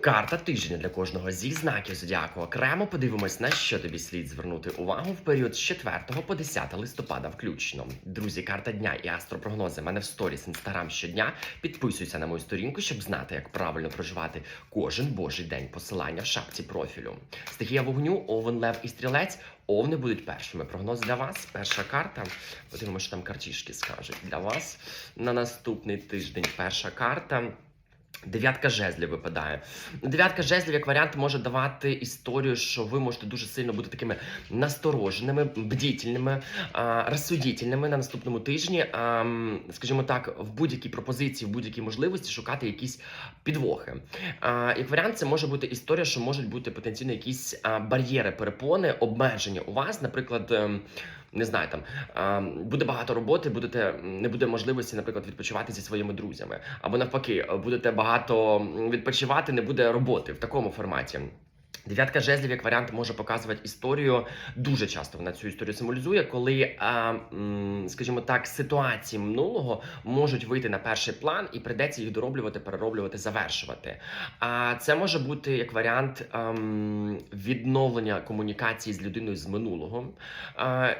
Карта тижня для кожного зі знаків зодіаку. Окремо подивимось, на що тобі слід звернути увагу в період з 4 по 10 листопада включно. Друзі, карта дня і астропрогнози. в Мене в сторіс інстаграм щодня. Підписуйся на мою сторінку, щоб знати, як правильно проживати кожен божий день. Посилання в шапці профілю. Стихія вогню, овен, лев і стрілець. Овни будуть першими. Прогноз для вас. Перша карта. Подивимося, що там картішки скажуть для вас на наступний тиждень. Перша карта. Дев'ятка жезлів випадає. Дев'ятка жезлів як варіант може давати історію, що ви можете дуже сильно бути такими настороженими, бдітельними, розсудітельними на наступному тижні. Скажімо так, в будь-якій пропозиції, в будь-якій можливості шукати якісь підвохи. Як варіант, це може бути історія, що можуть бути потенційно якісь бар'єри, перепони, обмеження у вас, наприклад. Не знаю, там буде багато роботи, будете не буде можливості, наприклад, відпочивати зі своїми друзями, або навпаки, будете багато відпочивати, не буде роботи в такому форматі. Дев'ятка жезлів як варіант може показувати історію. Дуже часто вона цю історію символізує, коли, скажімо так, ситуації минулого можуть вийти на перший план і прийдеться їх дороблювати, перероблювати, завершувати. А це може бути як варіант ем, відновлення комунікації з людиною з минулого,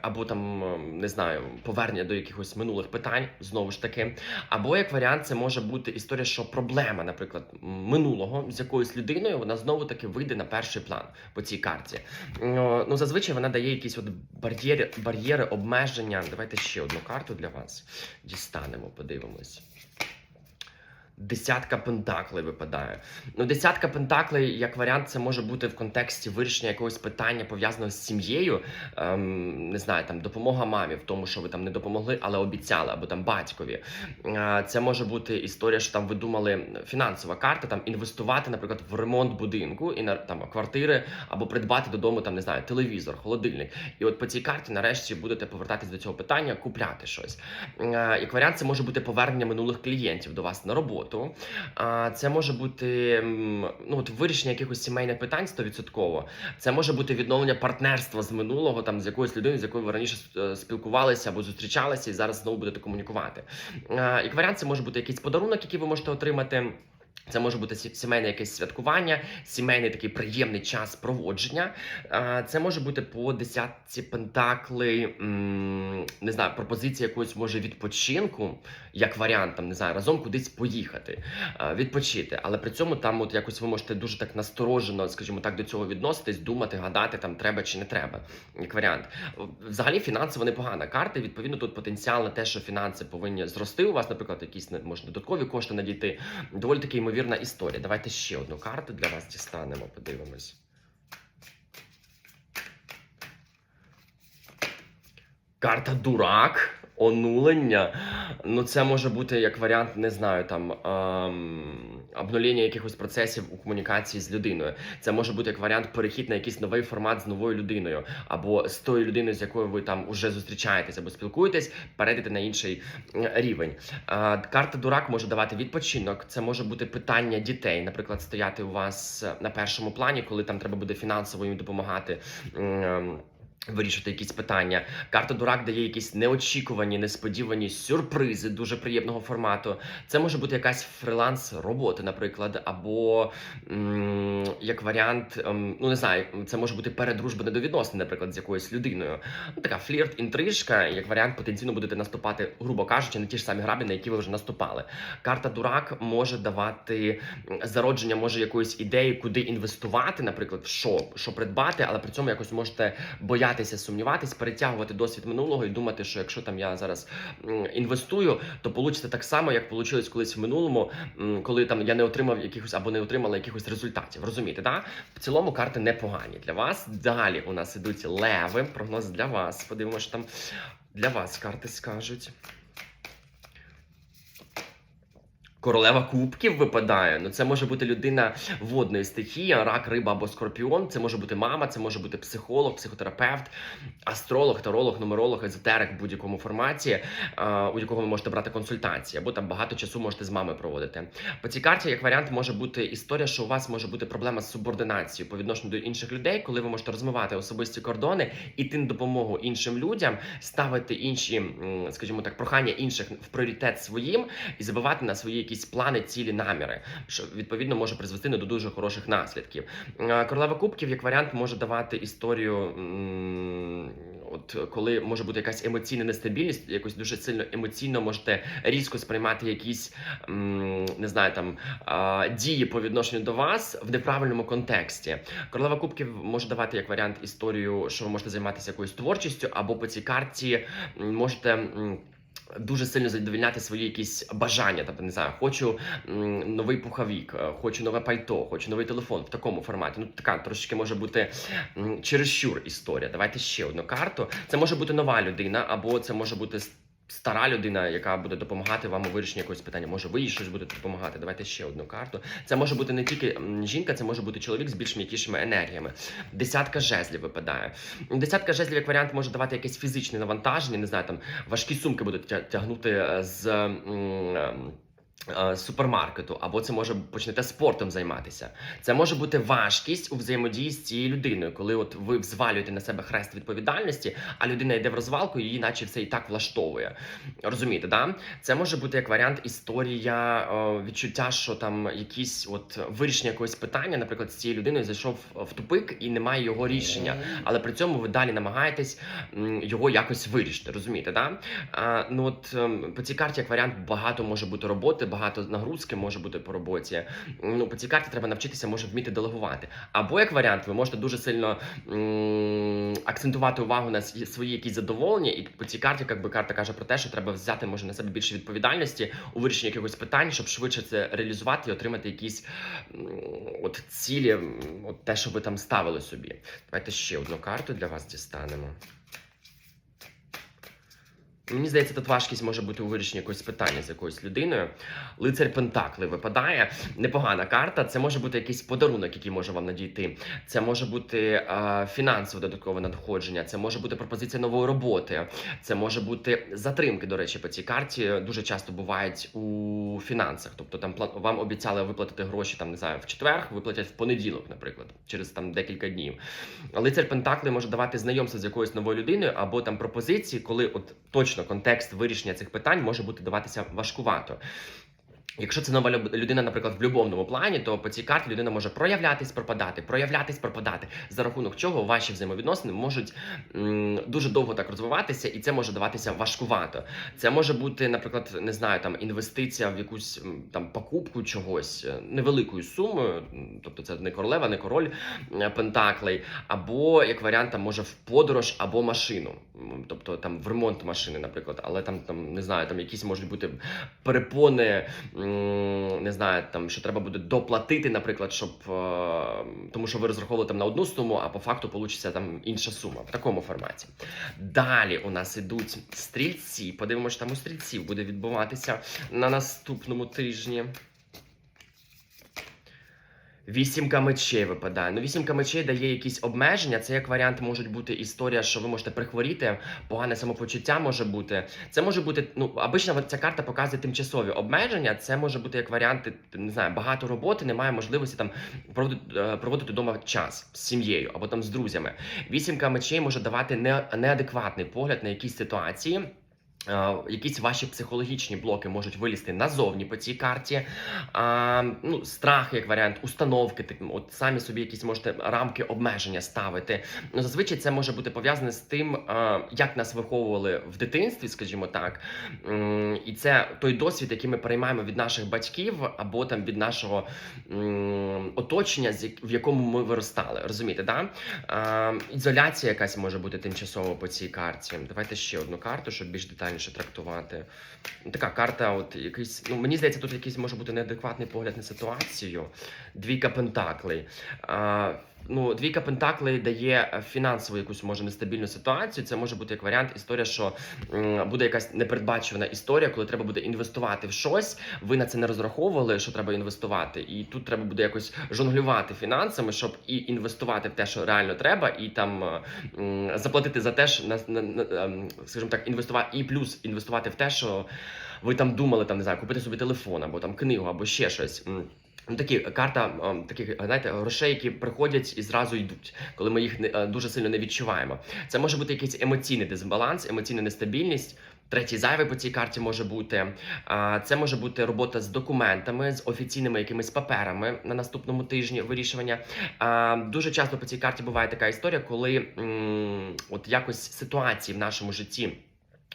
або там ем, не знаю, повернення до якихось минулих питань, знову ж таки. Або як варіант, це може бути історія, що проблема, наприклад, минулого з якоюсь людиною, вона знову таки вийде на перший план по цій карті. Ну, зазвичай вона дає якісь от бар'єри, бар'єри, обмеження. Давайте ще одну карту для вас дістанемо, подивимось. Десятка пентаклей випадає. Ну, десятка пентаклей, як варіант, це може бути в контексті вирішення якогось питання пов'язаного з сім'єю. Ем, не знаю, там допомога мамі в тому, що ви там не допомогли, але обіцяли, або там батькові. Е, Це може бути історія, що там ви думали фінансова карта, там інвестувати, наприклад, в ремонт будинку і на там квартири, або придбати додому там не знаю, телевізор, холодильник. І от по цій карті, нарешті, будете повертатись до цього питання, купляти щось. Е, Як варіант, це може бути повернення минулих клієнтів до вас на роботу. А це може бути ну от вирішення якихось сімейних питань 100%. Це може бути відновлення партнерства з минулого, там з якоюсь людиною, з якою ви раніше е, спілкувалися або зустрічалися, і зараз знову будете комунікувати. Як варіант, це може бути якийсь подарунок, який ви можете отримати. Це може бути сімейне якесь святкування, сімейний такий приємний час проводження. Це може бути по десятці пентаклей, м, не знаю, пропозиція якогось може відпочинку, як варіант, там не знаю, разом кудись поїхати, відпочити. Але при цьому там, от якось ви можете дуже так насторожено, скажімо так, до цього відноситись, думати, гадати, там треба чи не треба, як варіант. Взагалі, фінансово непогана карта. Відповідно, тут потенціал на те, що фінанси повинні зрости. У вас, наприклад, якісь може додаткові кошти надійти. Доволі таки ймовірна історія. Давайте ще одну карту для вас дістанемо, подивимось. Карта дурак, онулення. Ну, це може бути як варіант, не знаю, там ем, обнулення якихось процесів у комунікації з людиною. Це може бути як варіант перехід на якийсь новий формат з новою людиною, або з тою людиною, з якою ви там уже зустрічаєтесь або спілкуєтесь, перейдете на інший рівень. А, карта дурак може давати відпочинок. Це може бути питання дітей, наприклад, стояти у вас на першому плані, коли там треба буде фінансово їм допомагати. м, Вирішити якісь питання. Карта дурак дає якісь неочікувані, несподівані сюрпризи дуже приємного формату. Це може бути якась фриланс робота, наприклад, або м, як варіант, ем, ну не знаю, це може бути передружба недовідносин, наприклад, з якоюсь людиною. Ну така флірт, інтрижка, як варіант, потенційно будете наступати, грубо кажучи, на ті ж самі граблі, на які ви вже наступали. Карта дурак може давати зародження, може якоїсь ідеї, куди інвестувати, наприклад, в що, що придбати, але при цьому якось можете боятися, сумніватись, перетягувати досвід минулого і думати, що якщо там я зараз інвестую, то получиться так само, як вийшло колись в минулому, коли там я не отримав якихось або не отримала якихось результатів. Розумієте, да? В цілому карти непогані для вас. Далі у нас ідуть леви. Прогноз для вас. Подивимося, що там для вас карти скажуть. Королева кубків випадає. Ну це може бути людина водної стихії, рак, риба або скорпіон. Це може бути мама, це може бути психолог, психотерапевт, астролог, таролог, нумеролог, езотерик в будь-якому форматі, у якого ви можете брати консультації, або там багато часу можете з мамою проводити. По цій карті, як варіант, може бути історія, що у вас може бути проблема з субординацією по відношенню до інших людей, коли ви можете розмивати особисті кордони, іти на допомогу іншим людям, ставити інші, скажімо так, прохання інших в пріоритет своїм і забивати на свої якісь якісь плани, цілі, наміри, що відповідно може призвести до дуже хороших наслідків. Е, Королева кубків як варіант може давати історію. От коли може бути якась емоційна нестабільність, якось дуже сильно емоційно можете різко сприймати якісь не знаю там дії по відношенню до вас в неправильному контексті. Королева кубків може давати як варіант історію, що ви можете займатися якоюсь творчістю, або по цій карті можете. Дуже сильно задовільняти свої якісь бажання, тобто не знаю, хочу новий пуховік, е, хочу нове пальто, хочу новий телефон в такому форматі. Ну така трошечки може бути чересчур історія. Давайте ще одну карту. Це може бути нова людина, або це може бути стара людина, яка буде допомагати вам у вирішенні якогось питання. Може, ви їй щось будете допомагати. Давайте ще одну карту. Це може бути не тільки жінка, це може бути чоловік з більш м'якішими енергіями. Десятка жезлів випадає. Десятка жезлів як варіант може давати якесь фізичне навантаження, не знаю, там важкі сумки будуть тя- тягнути е, з. Е, Супермаркету, або це може почнете спортом займатися. Це може бути важкість у взаємодії з цією людиною, коли от ви взвалюєте на себе хрест відповідальності, а людина йде в розвалку, її наче все і так влаштовує. Розумієте, да? Це може бути як варіант історія е, відчуття, що там якісь от вирішення якогось питання, наприклад, з цією людиною зайшов в тупик і немає його рішення, але при цьому ви далі намагаєтесь його якось вирішити. Розумієте, да? Ну от ем, по цій карті, як варіант, багато може бути роботи, багато нагрузки може бути по роботі. Ну, по цій карті треба навчитися, може вміти делегувати. Або як варіант, ви можете дуже сильно акцентувати увагу на свої якісь задоволення, і по цій карті, як би карта каже про те, що треба взяти може на себе більше відповідальності у вирішенні якихось питань, щоб швидше це реалізувати і отримати якісь от цілі, от те, що ви там ставили собі. Давайте ще одну карту для вас дістанемо. Мені здається, тут важкість може бути у вирішенні якогось питання з якоюсь людиною. Лицар Пентакли випадає. Непогана карта. Це може бути якийсь подарунок, який може вам надійти. Це може бути е, фінансове додаткове надходження. Це може бути пропозиція нової роботи. Це може бути затримки. До речі, по цій карті дуже часто бувають у фінансах. Тобто там вам обіцяли виплатити гроші там не знаю в четвер, виплатять в понеділок, наприклад, через там декілька днів. Лицар Пентакли може давати знайомство з якоюсь новою людиною або там пропозиції, коли от точно контекст вирішення цих питань може бути даватися важкувато. Якщо це нова людина, наприклад, в любовному плані, то по цій карті людина може проявлятись, пропадати, проявлятись, пропадати, за рахунок чого ваші взаємовідносини можуть м, дуже довго так розвиватися, і це може даватися важкувато. Це може бути, наприклад, не знаю, там інвестиція в якусь там покупку чогось е, невеликою сумою, тобто це не королева, не король е, пентаклей, або як варіант, там може в подорож або машину, тобто там в ремонт машини, наприклад, але там там не знаю, там якісь можуть бути перепони, не знаю, там що треба буде доплатити, наприклад, щоб е, тому, що ви розраховували там на одну суму, а по факту получиться там інша сума в такому форматі. Далі у нас ідуть стрільці. Подивимося, там у стрільців буде відбуватися на наступному тижні. Вісімка мечей випадає. Ну, вісімка мечей дає якісь обмеження. Це як варіант можуть бути історія, що ви можете прихворіти, погане самопочуття може бути. Це може бути, ну, обично ця карта показує тимчасові обмеження. Це може бути як варіант, не знаю, багато роботи, немає можливості там проводити, е, проводити вдома час з сім'єю або там з друзями. Вісімка мечей може давати не, неадекватний погляд на якісь ситуації. Е, Якісь ваші психологічні блоки можуть вилізти назовні по цій карті. А, ну, страх, як варіант, установки, от самі собі якісь можете рамки обмеження ставити. Ну, зазвичай це може бути пов'язане з тим, а, як нас виховували в дитинстві, скажімо так. І це той досвід, який ми переймаємо від наших батьків або там від нашого оточення, в якому ми виростали. Розумієте, да? А, ізоляція якась може бути тимчасово по цій карті. Давайте ще одну карту, щоб більш детальніше трактувати. Така карта, от якийсь, ну мені здається, тут якийсь може бути неадекватний погляд на ситуацію. Двійка пентаклей. А, ну, двійка пентаклей дає е, фінансову якусь може нестабільну ситуацію. Це може бути як варіант історія, що буде якась непередбачувана історія, коли треба буде інвестувати в щось. Ви на це не розраховували, що треба інвестувати, і тут треба буде якось жонглювати фінансами, щоб і інвестувати в те, що реально треба, і там е, заплатити за те, що на, на, ем, скажімо так, інвестувати і плюс інвестувати в те, що ви там думали, там не знаю, купити собі телефон або там книгу, або ще щось. Ну, такі карта ем, таких, знаєте, грошей, які приходять і зразу йдуть, коли ми їх не, е, дуже сильно не відчуваємо. Це може бути якийсь емоційний дисбаланс, емоційна нестабільність. Третій зайвий по цій карті може бути. Це може бути робота з документами, з офіційними якимись паперами на наступному тижні вирішування. Дуже часто по цій карті буває така історія, коли от якось ситуації в нашому житті.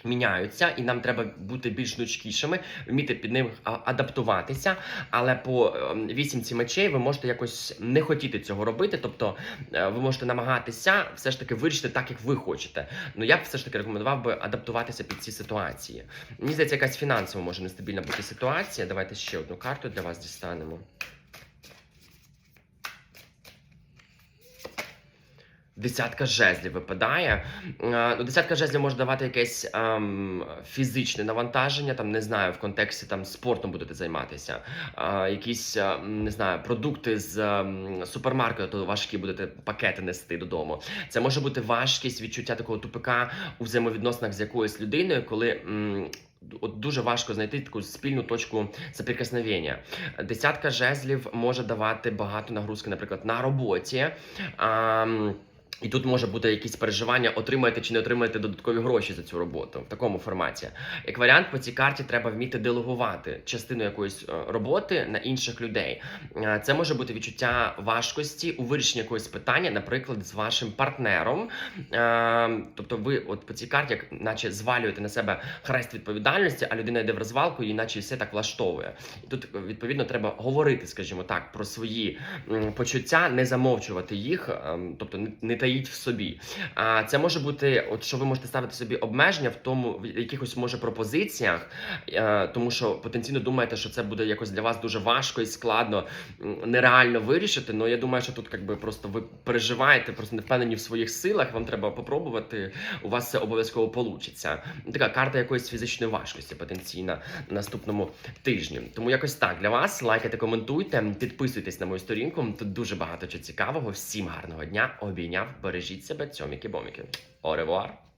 Міняються, і нам треба бути більш гнучкішими, вміти під ним адаптуватися. Але по ем, вісімці мечей ви можете якось не хотіти цього робити. Тобто е, ви можете намагатися все ж таки вирішити так, як ви хочете. Ну я б все ж таки рекомендував би адаптуватися під ці ситуації. Мені здається, якась фінансово може нестабільна бути ситуація. Давайте ще одну карту для вас дістанемо. Десятка жезлів випадає. Е, Ну, десятка жезлів може давати якесь ем, фізичне навантаження, там не знаю, в контексті там спортом будете займатися. Е, якісь е, не знаю, продукти з ем, супермаркету важкі будете пакети нести додому. Це може бути важкість відчуття такого тупика у взаємовідносинах з якоюсь людиною, коли. м, От дуже важко знайти таку спільну точку соприкосновення. Десятка жезлів може давати багато нагрузки, наприклад, на роботі. Ам, і тут може бути якісь переживання, отримаєте чи не отримаєте додаткові гроші за цю роботу в такому форматі. Як варіант, по цій карті треба вміти делегувати частину якоїсь е, роботи на інших людей. Е, Це може бути відчуття важкості у вирішенні якогось питання, наприклад, з вашим партнером. Е, Тобто, ви от по цій карті, як наче звалюєте на себе хрест відповідальності, а людина йде в розвалку, і наче все так влаштовує. І тут відповідно треба говорити, скажімо так, про свої почуття, не замовчувати їх, ем, тобто не, не таїть в собі. А це може бути, от що ви можете ставити собі обмеження в тому, в якихось може пропозиціях, е, тому що потенційно думаєте, що це буде якось для вас дуже важко і складно, нереально вирішити. Ну я думаю, що тут якби просто ви переживаєте, просто не впевнені в своїх силах. Вам треба попробувати. У вас це обов'язково получиться. Така карта якоїсь фізичної важкості потенційна на наступному тижні. Тому якось так для вас. Лайкайте, коментуйте, підписуйтесь на мою сторінку. Тут дуже багато чого цікавого. Всім гарного дня. Обійняв, бережіть себе, цьоміки-боміки. Оревуар!